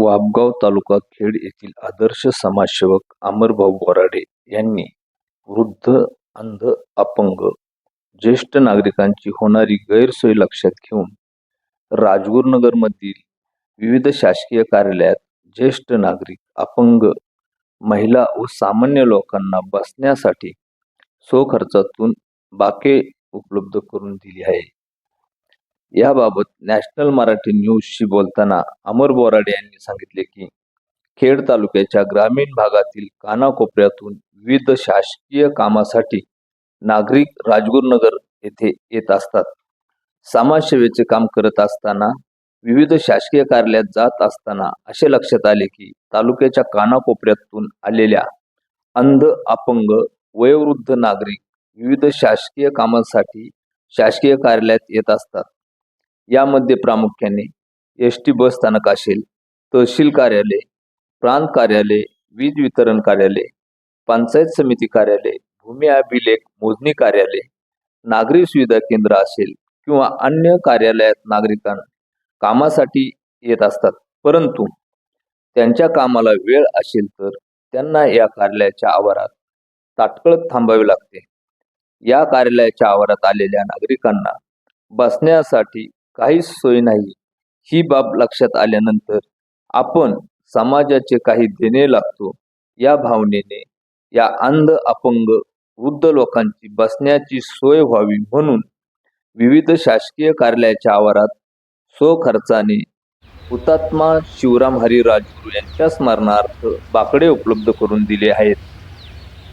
वाबगाव तालुका खेड येथील आदर्श समाजसेवक अमरभाऊ बोराडे यांनी वृद्ध अंध अपंग ज्येष्ठ नागरिकांची होणारी गैरसोय लक्षात घेऊन राजगुरुनगरमधील विविध शासकीय कार्यालयात ज्येष्ठ नागरिक अपंग महिला व सामान्य लोकांना बसण्यासाठी स्वखर्चातून बाके उपलब्ध करून दिली आहे. याबाबत नॅशनल मराठी न्यूजशी बोलताना अमर बोराडे यांनी सांगितले की खेड तालुक्याच्या ग्रामीण भागातील कानाकोपऱ्यातून विविध शासकीय कामासाठी नागरिक राजगुरुनगर येथे येत असतात. समाजसेवेचे काम करत असताना विविध शासकीय कार्यालयात जात असताना असे लक्षात आले की तालुक्याच्या कानाकोपऱ्यातून आलेल्या अंध अपंग वयोवृद्ध नागरिक विविध शासकीय कामांसाठी शासकीय कार्यालयात येत असतात. यामध्ये प्रामुख्याने एस टी बस स्थानक असेल तहसील कार्यालय प्रांत कार्यालय वीज वितरण कार्यालय पंचायत समिती कार्यालय भूमी अभिलेख मोजणी कार्यालय नागरी सुविधा केंद्र असेल किंवा अन्य कार्यालयात नागरिकांना कामासाठी येत असतात. परंतु त्यांच्या कामाला वेळ असेल तर त्यांना या कार्यालयाच्या आवारात ताटकळत थांबावे लागते. या कार्यालयाच्या आवारात आलेल्या नागरिकांना बसण्यासाठी काहीच सोय नाही. ही बाब लक्षात आल्यानंतर आपण समाजाचे काही देणे लागतो. या भावनेने या अंध अपंग वृद्ध लोकांची बसण्याची सोय व्हावी म्हणून विविध शासकीय कार्यालयाच्या आवारात स्वखर्चाने हुतात्मा शिवराम हरी राजगुरू यांच्या स्मरणार्थ बाकडे उपलब्ध करून दिले आहेत.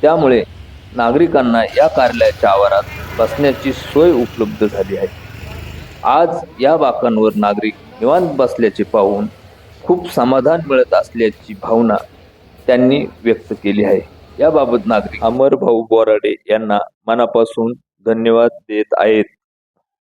त्यामुळे नागरिकांना या कार्यालयाच्या आवारात बसण्याची सोय उपलब्ध झाली आहे. आज या बाकांवर नागरिक निवांत बसल्याचे पाहून खूप समाधान मिळत असल्याची भावना त्यांनी व्यक्त केली आहे. याबाबत नागरिक अमर भाऊ बोराडे यांना मनापासून धन्यवाद देत आहेत.